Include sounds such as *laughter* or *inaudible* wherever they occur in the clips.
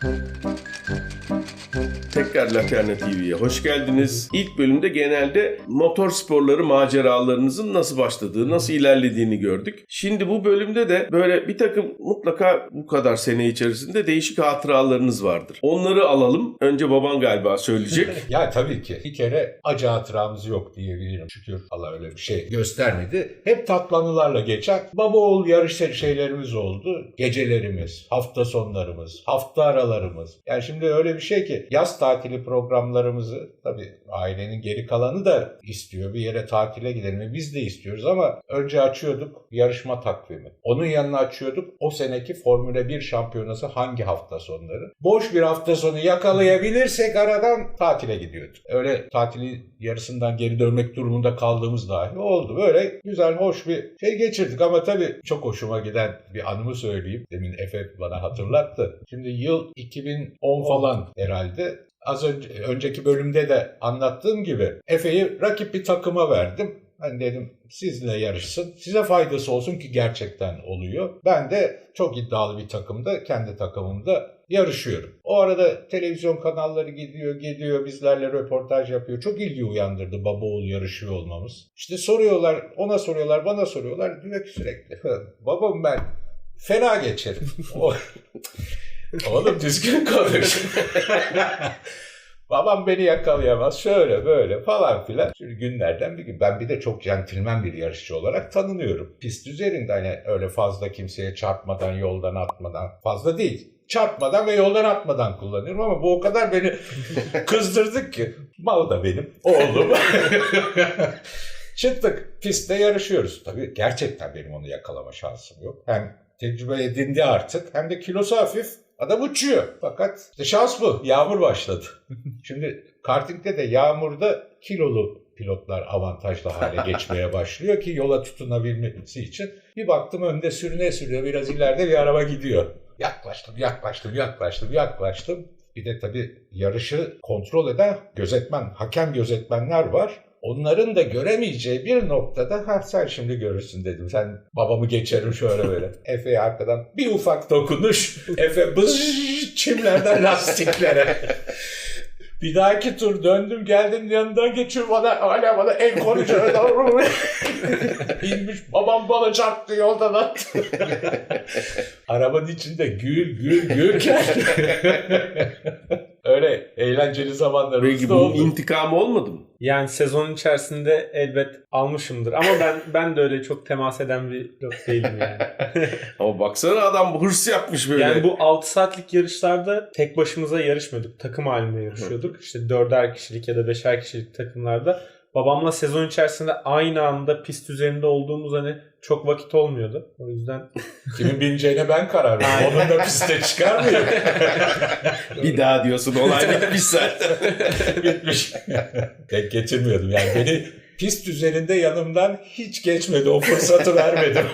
Thank you. Tekrar Laterna TV'ye hoş geldiniz. İlk bölümde genelde motor sporları maceralarınızın nasıl başladığı, nasıl ilerlediğini gördük. Şimdi bu bölümde de böyle bir takım mutlaka bu kadar sene içerisinde değişik hatıralarınız vardır. Onları alalım. Önce baban galiba söyleyecek. *laughs* Ya tabii ki. Bir kere acı hatıramız yok diyebilirim. Şükür Allah öyle bir şey göstermedi. Hep tatlı anılarla geçen baba oğul yarış şeylerimiz oldu. Gecelerimiz, hafta sonlarımız, hafta aralarımız. Yani şimdi öyle bir şey ki yaz tatili programlarımızı tabii ailenin geri kalanı da istiyor. Bir yere tatile gidelim. Biz de istiyoruz ama önce açıyorduk yarışma takvimi. Onun yanına açıyorduk o seneki Formula 1 şampiyonası hangi hafta sonları. Boş bir hafta sonu yakalayabilirsek aradan tatile gidiyorduk. Öyle tatili yarısından geri dönmek durumunda kaldığımız dahi oldu. Böyle güzel, hoş bir şey geçirdik ama tabii çok hoşuma giden bir anımı söyleyeyim. Demin Efe bana hatırlattı. Şimdi yıl 2010 falan herhalde. Az önce önceki bölümde de anlattığım gibi Efe'yi rakip bir takıma verdim. Ben dedim sizle yarışsın. Size faydası olsun ki gerçekten oluyor. Ben de çok iddialı bir takımda, kendi takımımda yarışıyorum. O arada televizyon kanalları gidiyor, gidiyor, bizlerle röportaj yapıyor. Çok ilgi uyandırdı baba oğul yarışıyor olmamız. İşte soruyorlar, ona soruyorlar, bana soruyorlar. Diyor ki sürekli, babam ben fena geçerim. *laughs* Oğlum düzgün konuş. *laughs* Babam beni yakalayamaz şöyle böyle falan filan. Şimdi günlerden bir gün ben bir de çok centilmen bir yarışçı olarak tanınıyorum. Pist üzerinde hani öyle fazla kimseye çarpmadan yoldan atmadan fazla değil. Çarpmadan ve yoldan atmadan kullanıyorum ama bu o kadar beni *laughs* kızdırdık ki. Mal da benim oğlum. *laughs* Çıktık pistte yarışıyoruz. Tabii gerçekten benim onu yakalama şansım yok. Hem tecrübe edindi artık hem de kilosu hafif. Adam uçuyor. Fakat işte şans bu. Yağmur başladı. *laughs* Şimdi kartingde de yağmurda kilolu pilotlar avantajlı hale *laughs* geçmeye başlıyor ki yola tutunabilmesi için. Bir baktım önde sürüne sürüyor. Biraz ileride bir araba gidiyor. Yaklaştım, yaklaştım, yaklaştım, yaklaştım. Bir de tabii yarışı kontrol eden gözetmen, hakem gözetmenler var. Onların da göremeyeceği bir noktada ha sen şimdi görürsün dedim. Sen babamı geçerim şöyle böyle. *laughs* Efe'ye arkadan bir ufak dokunuş. *laughs* Efe bız çimlerden *laughs* lastiklere. Bir dahaki tur döndüm geldim yanından geçiyor bana hala bana el konuşuyor. İnmiş babam bana çarptı yoldan attı. Arabanın içinde gül gül gül. Öyle eğlenceli zamanlarımız Peki da bunun oldu. intikamı olmadı mı? Yani sezon içerisinde elbet almışımdır. Ama ben *laughs* ben de öyle çok temas eden bir pilot değilim yani. *laughs* Ama baksana adam hırs yapmış böyle. Yani bu 6 saatlik yarışlarda tek başımıza yarışmıyorduk. Takım halinde yarışıyorduk. İşte 4'er kişilik ya da 5'er kişilik takımlarda. Babamla sezon içerisinde aynı anda pist üzerinde olduğumuz hani çok vakit olmuyordu. O yüzden *laughs* Kimin bineceğine ben karar. Aynen. Onun da piste çıkar mıyım? *laughs* bir daha diyorsun olay bitmiş zaten. *laughs* Bitmiş. Denk getirmiyordum yani. Beni pist üzerinde yanımdan hiç geçmedi. O fırsatı vermedim.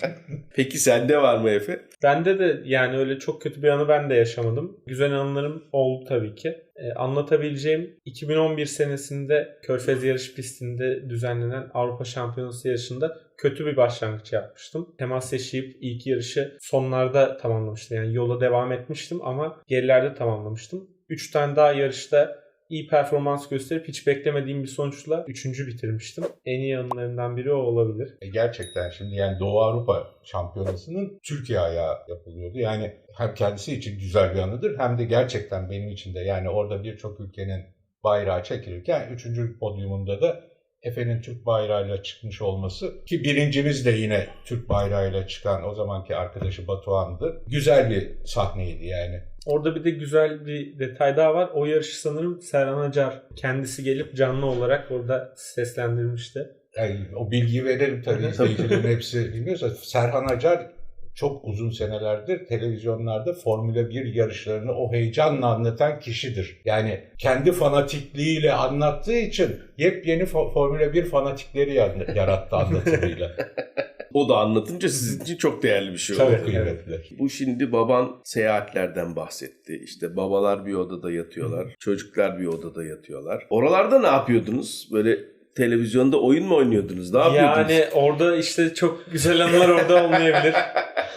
*laughs* Peki sende var mı Efe? bende de yani öyle çok kötü bir anı ben de yaşamadım. Güzel anılarım oldu tabii ki. Ee, anlatabileceğim 2011 senesinde Körfez yarış pistinde düzenlenen Avrupa Şampiyonası yarışında kötü bir başlangıç yapmıştım. Temas yaşayıp ilk yarışı sonlarda tamamlamıştım. Yani yola devam etmiştim ama gerilerde tamamlamıştım. 3 tane daha yarışta iyi performans gösterip hiç beklemediğim bir sonuçla 3. bitirmiştim. En iyi anılarından biri o olabilir. E gerçekten şimdi yani Doğu Avrupa Şampiyonası'nın Türkiye ayağı yapılıyordu. Yani hem kendisi için güzel bir anıdır hem de gerçekten benim için de yani orada birçok ülkenin bayrağı çekilirken 3. podyumunda da Efe'nin Türk bayrağıyla çıkmış olması ki birincimiz de yine Türk bayrağıyla çıkan o zamanki arkadaşı Batuhan'dı. Güzel bir sahneydi yani. Orada bir de güzel bir detay daha var. O yarışı sanırım Serhan Acar kendisi gelip canlı olarak orada seslendirmişti. Yani o bilgiyi verelim tabii izleyicilerin hepsi bilmiyorsa. Serhan Acar çok uzun senelerdir televizyonlarda Formula 1 yarışlarını o heyecanla anlatan kişidir. Yani kendi fanatikliğiyle anlattığı için yepyeni fo- Formula 1 fanatikleri ya- yarattı anlatımıyla. *laughs* O da anlatınca sizin için çok değerli bir şey oldu. çok kıymetli. Bu şimdi baban seyahatlerden bahsetti. İşte babalar bir odada yatıyorlar. Çocuklar bir odada yatıyorlar. Oralarda ne yapıyordunuz? Böyle televizyonda oyun mu oynuyordunuz? Ne yapıyordunuz? Yani orada işte çok güzel anılar orada olmayabilir.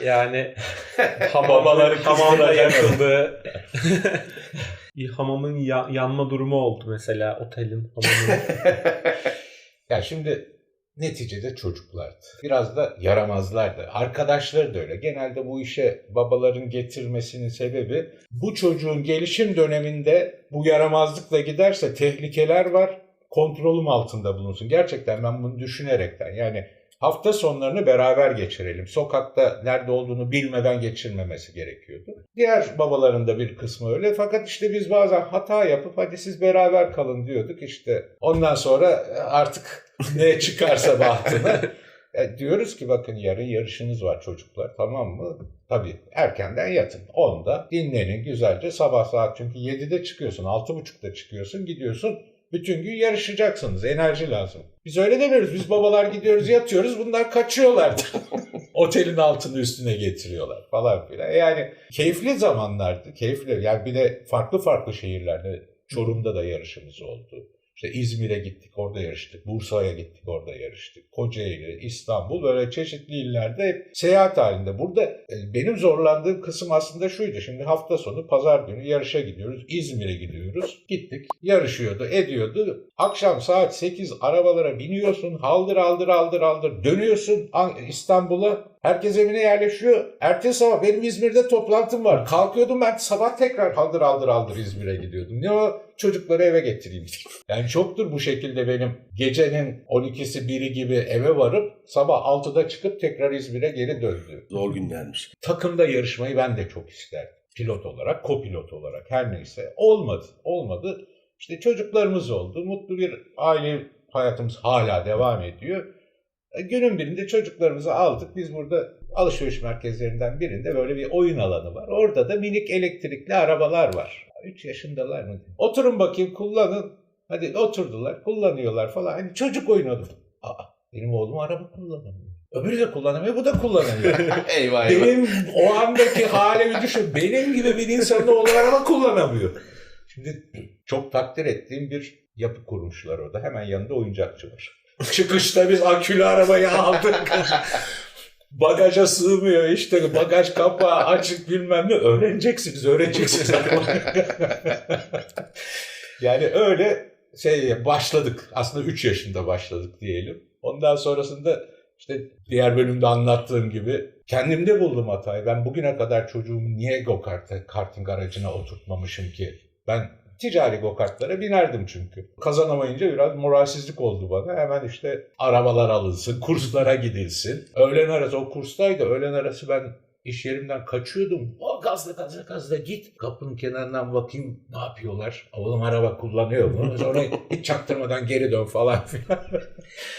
Yani *laughs* hamam, Babaları hamamda yakıldı. *laughs* Bir hamamın ya- yanma durumu oldu mesela otelin hamamının. *laughs* Ya şimdi neticede çocuklardı. Biraz da yaramazlardı. Arkadaşları da öyle. Genelde bu işe babaların getirmesinin sebebi bu çocuğun gelişim döneminde bu yaramazlıkla giderse tehlikeler var. Kontrolüm altında bulunsun. Gerçekten ben bunu düşünerekten yani hafta sonlarını beraber geçirelim. Sokakta nerede olduğunu bilmeden geçirmemesi gerekiyordu. Diğer babaların da bir kısmı öyle. Fakat işte biz bazen hata yapıp hadi siz beraber kalın diyorduk. İşte ondan sonra artık *laughs* ne çıkarsa bahtına e, diyoruz ki bakın yarın yarışınız var çocuklar tamam mı? Tabii erkenden yatın. 10'da dinlenin güzelce sabah saat çünkü 7'de çıkıyorsun 6.30'da çıkıyorsun gidiyorsun bütün gün yarışacaksınız. Enerji lazım. Biz öyle demiyoruz. Biz babalar gidiyoruz yatıyoruz. Bunlar kaçıyorlar. *laughs* Otelin altını üstüne getiriyorlar falan filan. Yani keyifli zamanlardı. Keyifli. Yani bir de farklı farklı şehirlerde Çorum'da da yarışımız oldu. İşte İzmir'e gittik orada yarıştık. Bursa'ya gittik orada yarıştık. Kocaeli, İstanbul böyle çeşitli illerde hep seyahat halinde. Burada e, benim zorlandığım kısım aslında şuydu. Şimdi hafta sonu pazar günü yarışa gidiyoruz. İzmir'e gidiyoruz. Gittik. Yarışıyordu, ediyordu. Akşam saat 8 arabalara biniyorsun. Haldır haldır haldır haldır dönüyorsun An- İstanbul'a. Herkes evine yerleşiyor. Ertesi sabah benim İzmir'de toplantım var. Kalkıyordum ben sabah tekrar haldır haldır haldır İzmir'e gidiyordum. Ne o? Çocukları eve getireyim. *laughs* Yani çoktur bu şekilde benim gecenin 12'si 1'i gibi eve varıp sabah 6'da çıkıp tekrar İzmir'e geri döndüğüm. Zor günlermiş. Takımda yarışmayı ben de çok isterdim. Pilot olarak, kopilot olarak her neyse. Olmadı, olmadı. İşte çocuklarımız oldu. Mutlu bir aile hayatımız hala devam ediyor. E, Günün birinde çocuklarımızı aldık. Biz burada alışveriş merkezlerinden birinde böyle bir oyun alanı var. Orada da minik elektrikli arabalar var. 3 yaşındalar mı? Oturun bakayım kullanın. Hadi oturdular, kullanıyorlar falan. Hani çocuk oynadı. Aa, benim oğlum araba kullanamıyor. Öbürü de kullanamıyor, bu da kullanamıyor. *laughs* eyvah eyvah. Benim o andaki halimi düşün. Benim gibi bir insanın oğlu araba kullanamıyor. Şimdi çok takdir ettiğim bir yapı kurmuşlar orada. Hemen yanında oyuncakçı var. *laughs* Çıkışta biz akülü arabayı aldık. Bagaja sığmıyor işte bagaj kapağı açık bilmem ne. Öğreneceksiniz, öğreneceksiniz. *laughs* yani öyle şey başladık. Aslında 3 yaşında başladık diyelim. Ondan sonrasında işte diğer bölümde anlattığım gibi kendimde buldum hatayı. Ben bugüne kadar çocuğumu niye go-kart'a, karting aracına oturtmamışım ki? Ben ticari go-kartlara binerdim çünkü. Kazanamayınca biraz moralsizlik oldu bana. Hemen işte arabalar alınsın, kurslara gidilsin. Öğlen arası o kurstaydı. Öğlen arası ben iş yerimden kaçıyordum. O gazla gazla gazla git. Kapının kenarından bakayım ne yapıyorlar. Oğlum araba kullanıyor mu? Sonra hiç çaktırmadan geri dön falan filan.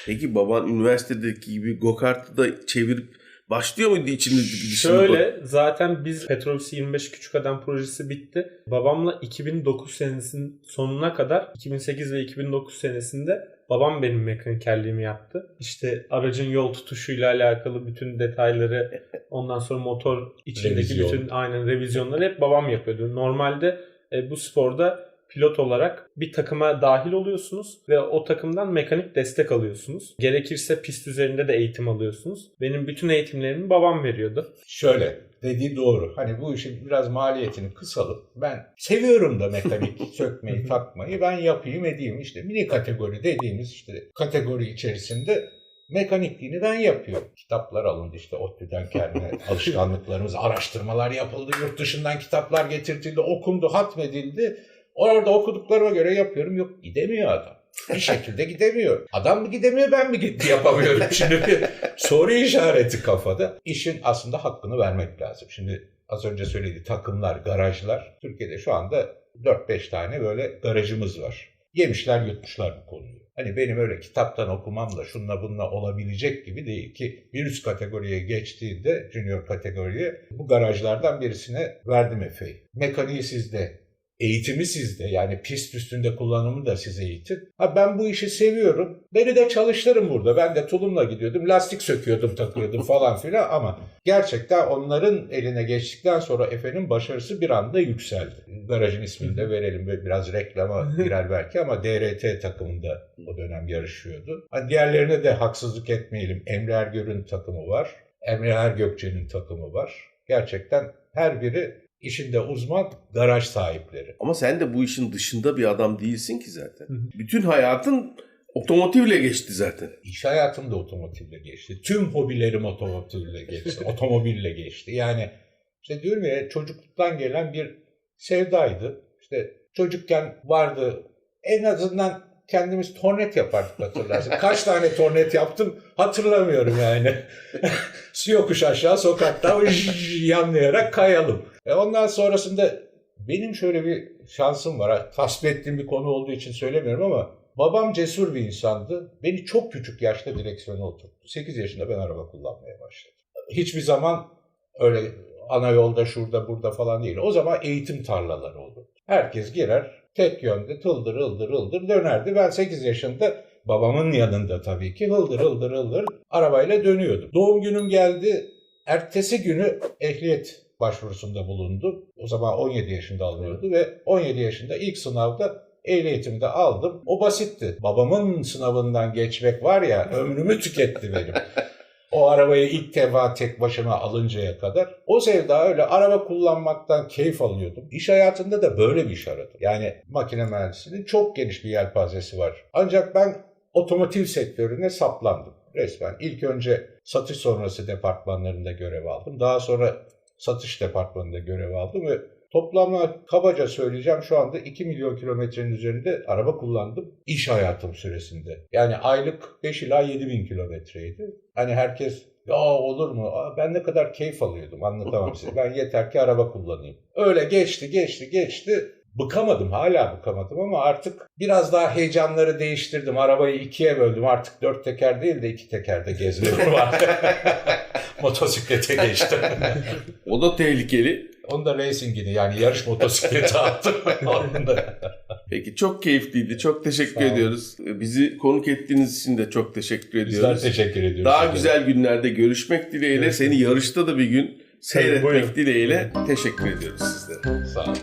Peki baban üniversitedeki gibi go-kart'ı da çevirip başlıyor muydu düşünce? Şöyle zaten biz Petrobüs 25 Küçük Adam projesi bitti. Babamla 2009 senesinin sonuna kadar 2008 ve 2009 senesinde babam benim mekanikerliğimi yaptı. İşte aracın yol tutuşuyla alakalı bütün detayları ondan sonra motor içindeki Revizyon. bütün aynen revizyonları hep babam yapıyordu. Normalde e, bu sporda pilot olarak bir takıma dahil oluyorsunuz ve o takımdan mekanik destek alıyorsunuz. Gerekirse pist üzerinde de eğitim alıyorsunuz. Benim bütün eğitimlerimi babam veriyordu. Şöyle dediği doğru. Hani bu işin biraz maliyetini kısalım. Ben seviyorum da mekanik *laughs* sökmeyi, takmayı. Ben yapayım edeyim. İşte mini kategori dediğimiz işte kategori içerisinde mekanikliğini ben yapıyorum. Kitaplar alındı işte ODTÜ'den kendine *laughs* alışkanlıklarımız, araştırmalar yapıldı. Yurt dışından kitaplar getirtildi, okundu, hatmedildi. Orada okuduklarıma göre yapıyorum. Yok gidemiyor adam. Bir şekilde gidemiyor. Adam mı gidemiyor ben mi gitti yapamıyorum. *laughs* Şimdi bir soru işareti kafada. İşin aslında hakkını vermek lazım. Şimdi az önce söylediği takımlar, garajlar. Türkiye'de şu anda 4-5 tane böyle garajımız var. Yemişler yutmuşlar bu konuyu. Hani benim öyle kitaptan okumamla şunla bununla olabilecek gibi değil ki bir üst kategoriye geçtiğinde junior kategoriye bu garajlardan birisine verdim Efe'yi. Mekaniği sizde, Eğitimi sizde yani pist üstünde kullanımı da size eğitin. Ha ben bu işi seviyorum. Beni de çalıştırın burada. Ben de tulumla gidiyordum. Lastik söküyordum takıyordum *laughs* falan filan ama gerçekten onların eline geçtikten sonra Efe'nin başarısı bir anda yükseldi. Garajın ismini de verelim. Biraz reklama girer belki ama DRT takımında o dönem yarışıyordu. Ha, diğerlerine de haksızlık etmeyelim. Emre Ergör'ün takımı var. Emre Ergökçe'nin takımı var. Gerçekten her biri işinde uzman garaj sahipleri. Ama sen de bu işin dışında bir adam değilsin ki zaten. Hı hı. Bütün hayatın otomotivle geçti zaten. İş hayatım da otomotivle geçti. Tüm hobilerim otomotivle geçti. *laughs* otomobille geçti. Yani işte diyorum ya çocukluktan gelen bir sevdaydı. İşte çocukken vardı en azından kendimiz tornet yapardık hatırlarsın. *laughs* Kaç tane tornet yaptım hatırlamıyorum yani. *laughs* Su yokuş aşağı sokakta *laughs* yanlayarak kayalım. E ondan sonrasında benim şöyle bir şansım var. Tasvip ettiğim bir konu olduğu için söylemiyorum ama babam cesur bir insandı. Beni çok küçük yaşta direksiyona oturttu. 8 yaşında ben araba kullanmaya başladım. Hiçbir zaman öyle ana yolda şurada burada falan değil. O zaman eğitim tarlaları oldu. Herkes girer tek yönde tıldır ıldır ıldır dönerdi. Ben 8 yaşında babamın yanında tabii ki hıldır hıldır hıldır arabayla dönüyordum. Doğum günüm geldi. Ertesi günü ehliyet başvurusunda bulundu. O zaman 17 yaşında alınıyordu ve 17 yaşında ilk sınavda ehliyetimi de aldım. O basitti. Babamın sınavından geçmek var ya ömrümü tüketti benim. *laughs* O arabayı ilk defa tek başıma alıncaya kadar. O sevda öyle araba kullanmaktan keyif alıyordum. İş hayatında da böyle bir iş aradım. Yani makine mühendisliğinin çok geniş bir yelpazesi var. Ancak ben otomotiv sektörüne saplandım resmen. İlk önce satış sonrası departmanlarında görev aldım. Daha sonra satış departmanında görev aldım ve toplamda kabaca söyleyeceğim şu anda 2 milyon kilometrenin üzerinde araba kullandım iş hayatım süresinde. Yani aylık 5 ila 7 bin kilometreydi. Hani herkes ya olur mu? Aa, ben ne kadar keyif alıyordum anlatamam size. Ben yeter ki araba kullanayım. Öyle geçti geçti geçti. Bıkamadım hala bıkamadım ama artık biraz daha heyecanları değiştirdim. Arabayı ikiye böldüm. Artık dört teker değil de iki tekerde gezme var. *laughs* Motosiklete geçtim. O da tehlikeli. Onu da racingini yani yarış motosikleti *laughs* attım. Peki çok keyifliydi. Çok teşekkür ediyoruz. Bizi konuk ettiğiniz için de çok teşekkür Bizler ediyoruz. teşekkür ediyoruz. Daha size. güzel günlerde görüşmek dileğiyle, Görüşmek seni yarışta da bir gün seyretmek buyurun. dileğiyle teşekkür ediyoruz sizlere. Sağ olun.